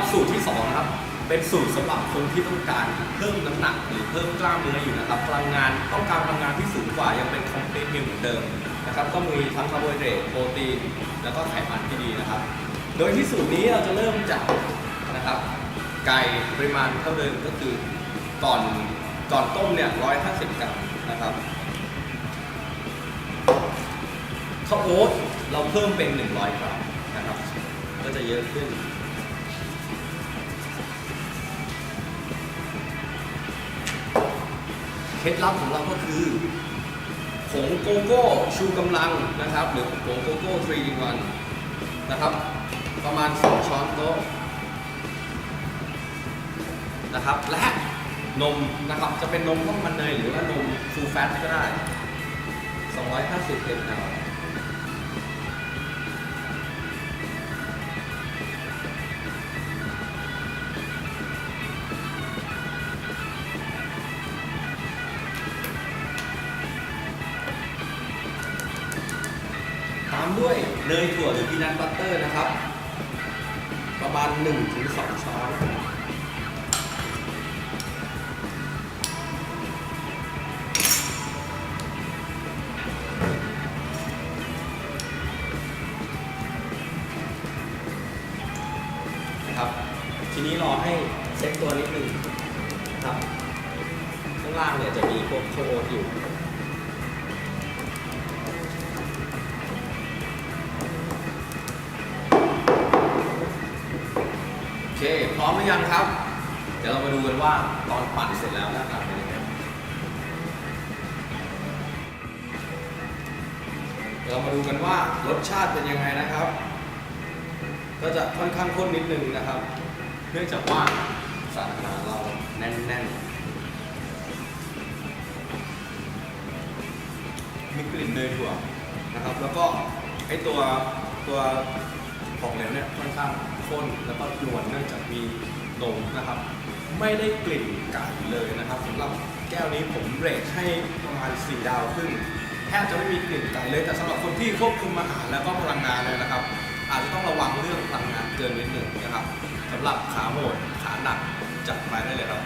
ับสูตรที่2ครับเป็นสูตรสำหรับคนที่ต้องการเพิ่มน้ำหนักหรือเพิ่มกล้ามเนื้ออยู่นะครับพลังงานต้องการพลังงานที่สูงกว่ายังเป็นคอมเพล e มิลเหมือนเดิมนะครับก็มีทั้งคาร์โบไฮเดรตโปรตีนแล้วก็ไขมันที่ดีนะครับ โดยที่สูตรนี้เราจะเริ่มจากนะครับไก่ปริมาณเท่าเดิมก็คือก่อนก่อนต้มเนี่ย150กรัมนะครับข้าวโอ๊ตเราเพิ่มเป็น 100 กรัมนะครับ ก็จะเยอะขึ้น เคล็ดลับของเราก็คือผงโกโก้ชูกำลังนะครับ หรือผงโกโก้3 in 1นะครับ ประมาณ 2 ช้อนโต๊ะนะครับ และนมนะครับจะเป็นนมข้นมันเนยหรือว่านมฟูลแฟตก็ได้ 250 ml ด้วยเนยถั่วหรือพีนัทบัตเตอร์นะครับ ประมาณ1-2ช้อนนะครับทีนี้รอให้เซ็ตตัวนิดนึงนะครับข้างล่างเนี่ยจะมีพวกโชโอตอยู่ เค พร้อมหรือยังครับ เดี๋ยวเรามาดูกันว่าตอนปั่นเสร็จแล้วหน้าตาเป็นยังไงเดี๋ยวเรามาดูกันว่ารสชาติเป็นยังไงนะครับ ก็จะค่อนข้างข้นนิดนึงนะครับ เนื่องจากว่าสารอาหารเราแน่นๆ มีกลิ่นเนยถั่วนะครับ แล้วก็ไอตัวตัวของเหลวเนี่ยค่อนข้าง ข้นแล้วก็นวลเนื่องจากมีนมนะครับ ไม่ได้กลิ่นไก่เลยนะครับสำหรับแก้วนี้ผมเรทให้ประมาณ 4 ดาวขึ้นแทบจะไม่มีกลิ่นไก่เลยแต่สำหรับคนที่ควบคุมอาหารแล้วก็พลังงานเลยนะครับ อาจจะต้องระวังเรื่องพลังงานเกินนิดหนึ่งนะครับสำหรับขาโหดขาหนักจัดไปได้เลยครับ